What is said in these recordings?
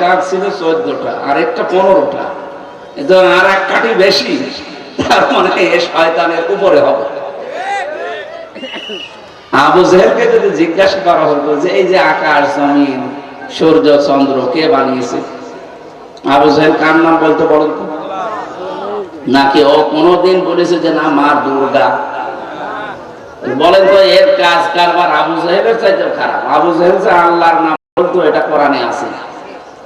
কাঠ ছিল চোদ্দটা আর একটা পনেরোটা আর এক কাঠি বেশি, তার মানে এ শয়তানের উপরে হবে। আবু জেহেলকে যদি জিজ্ঞাসা করা হতো যে, এই যে আকাশ, জমিন, সূর্য, চন্দ্র, কে বানিয়েছে? আবু জেহেল কার নাম বলতে বলেন নাকি ও কোনোদিন বলেছে যে, না, মা দুর্গা বলেন তো, এর কাজ কারবার আবু জাহেবের চাইতে খারাপ। আবু জাহেব যে আল্লাহর নাম বলতো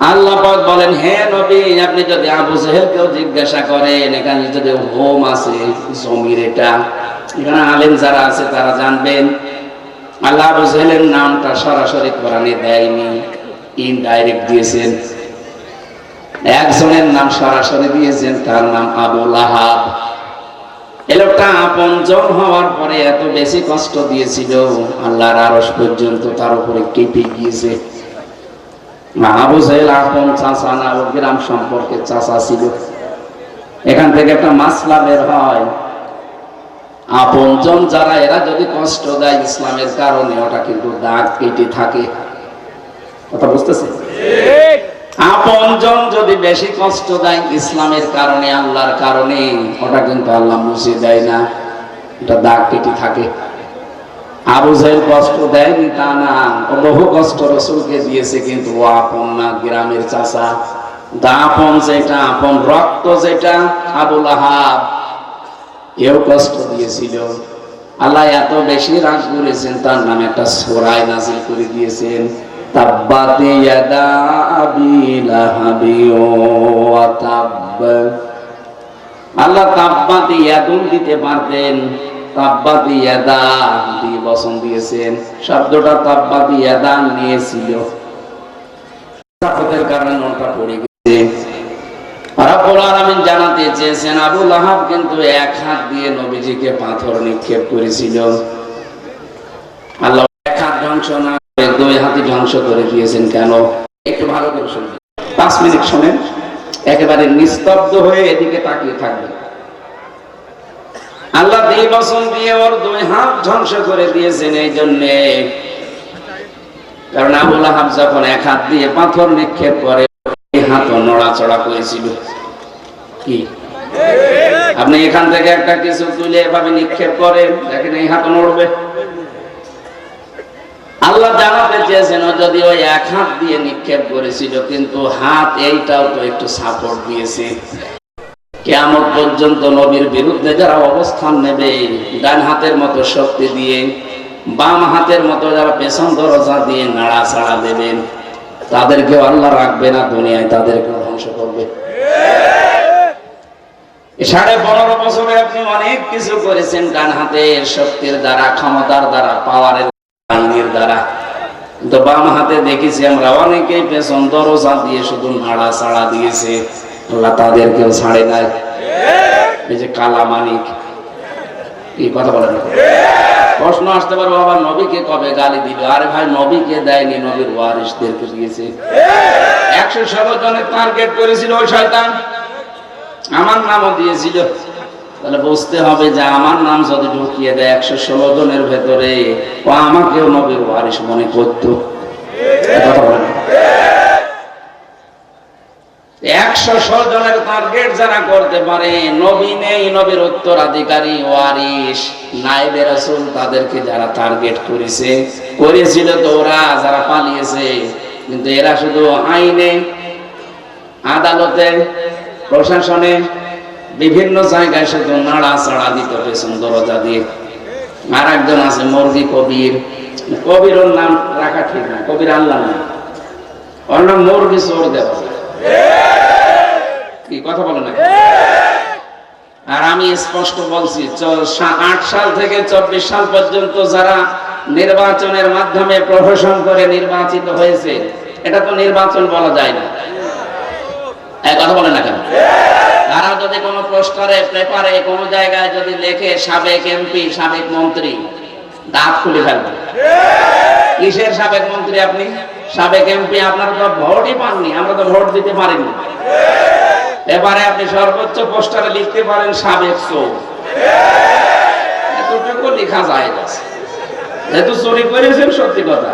আল্লাহ পাক বলেন, হে নবী, আপনি যদি আবু জিজ্ঞাসা করেন, এখানে যদি হোম আছে, জমির এটা, এখানে যারা আছে তারা জানবেন। আল্লাহ আবু নামটা সরাসরি কোরআনে দেয়নি ইনডাইরেক্ট দিয়েছেন। একজনের নাম সরাসরি দিয়েছেন, তার নাম আবু লাহাব। এ লোকটা আপন জন হওয়ার পরে এত বেশি কষ্ট দিয়েছিল, আল্লাহর আরস পর্যন্ত তার উপরে কেঁপে গিয়েছে। আবু না ও গ্রাম সম্পর্কে চাষা ছিল। এখান থেকে একটা মাসলা বের হয়। আপন যারা, এরা যদি কষ্ট দেয় ইসলামের কারণে, ওটা কিন্তু দাগ কেটে থাকে। কথা বুঝতেছে? আপন জন যদি বেশি কষ্ট দেয় ইসলামের কারণে, আল্লাহর কারণে, ওটা কিন্তু আল্লাহ মুছে দেয় না। এটা দাগ কেটে থাকে। আবু জাহেল কষ্ট দেয়নি তা না। বহু কষ্ট রসুলকে দিয়েছে, কিন্তু ও আপন না, গ্রামের চাষা দা আপন যেটা, আপন রক্ত যেটা আবুল আহাব এও কষ্ট দিয়েছিল। আল্লাহ এত বেশি রাগ করেছেন, তার নামে একটা সোরাই নাজিল করে দিয়েছেন। তাব্বাতি ইয়াদা আবি লাহাবি তাব্ব। আল্লাহ তাব্বাতি ইয়াদুন দিতে পারতেন। জানাতে চেয়েছেন, আবু লাহাব কিন্তু এক হাত দিয়ে নবীজিকে পাথর নিক্ষেপ করেছিল। আল্লাহ এক হাত ধ্বংস না করে দুই হাতি ধ্বংস করে দিয়েছেন কেন? একটু ভালো করে শুনবেন পাঁচ মিনিট শোনেন। একেবারে নিস্তব্ধ হয়ে এদিকে তাকিয়ে থাকবেন। আল্লাহ দুই বছর দিয়ে ওর দুই হাত ধ্বংস করে দিয়েছেন এই জন্যে। কারণ আবুল আহাব যখন এক হাত দিয়ে পাথর নিক্ষেপ করে হাতও নড়াচড়া করেছিল। কি? আপনি এখান থেকে একটা কিছু তুলে এভাবে নিক্ষেপ করেন, দেখেন এই হাত নড়বে। আল্লাহ জানাতে চেয়েছেন যদি ওই এক হাত দিয়ে নিক্ষেপ করেছিল, কিন্তু হাত এইটাও তো একটু সাপোর্ট দিয়েছে। কেমন পর্যন্ত নবীর বিরুদ্ধে যারা অবস্থান নেবে, ডান হাতের মতো শক্তি দিয়ে, বাম হাতের মতো যারা পেছন দরজা দিয়ে নাড়া ছাড়া দেবেন, তাদেরকেও আল্লাহ রাখবে না, দুনিয়ায় তাদেরকে ধ্বংস করবে। সাড়ে পনেরো বছরে আপনি অনেক কিছু করেছেন ডান হাতের শক্তির দ্বারা, ক্ষমতার দ্বারা, পাওয়ারের বাহিনীর দ্বারা। কিন্তু বাম হাতে দেখেছি আমরা অনেকেই পেছন দরজা দিয়ে শুধু নাড়া ছাড়া দিয়েছে। আল্লাহ তাদেরকেও ছাড়ে নাই। এই যে কালা মানিক, কি কথা বলেন? প্রশ্ন আসতে পারব আবার নবীকে কবে গালি দিল আরে ভাই, নবীকে দেয়নি, নবীর ওয়ারিসদেরকে দিয়েছে। একশো ষোলো জনের টার্গেট করেছিল ওই শয়তান। আমার নামও দিয়েছিল। তাহলে বুঝতে হবে যে আমার নাম যদি ঢুকিয়ে দেয় একশো ষোলো জনের ভেতরে, ও আমাকেও নবীর ওয়ারিস মনে করতো কথা বলেন একশো জনের টার্গেট যারা করতে পারে, নবী নেই, নবীর উত্তরাধিকারী ওয়ারিস নাইবে রাসূল তাদেরকে যারা টার্গেট করেছে, করেছিল তো ওরা, যারা পালিয়েছে। কিন্তু এরা শুধু আইনে, আদালতে, প্রশাসনে, বিভিন্ন জায়গায় শুধু নাড়া চাড়া দিত পেছন দরজা দিয়ে। আর একজন আছে মুরগি কবির। কবির নাম রাখা ঠিক না, কবির আল্লাহ না ওর নাম মুরগি চোর দেওয়া। কি কথা বলে না। আর আমি স্পষ্ট বলছি আট সাল থেকে চব্বিশ সাল পর্যন্ত যারা নির্বাচনের মাধ্যমে প্রহসন করে নির্বাচিত হয়েছে, এটা তো নির্বাচন বলা যায় না। কেন? তারা যদি পোস্টারে, পেপারে, কোনো জায়গায় যদি লেখে, সাবেক এমপি সাবেক মন্ত্রী, দাঁত খুলে ফেলবে। কিসের সাবেক মন্ত্রী আপনি? সাবেক এমপি আপনারা তো ভোটই পাননি, আমরা তো ভোট দিতে পারিনি। এবারে আপনি সর্বোচ্চ পোস্টারে লিখতে পারেন সাবেক চোর। এতটুকু লেখা যায় না। যেহেতু চুরি করেছেন, সত্যি কথা।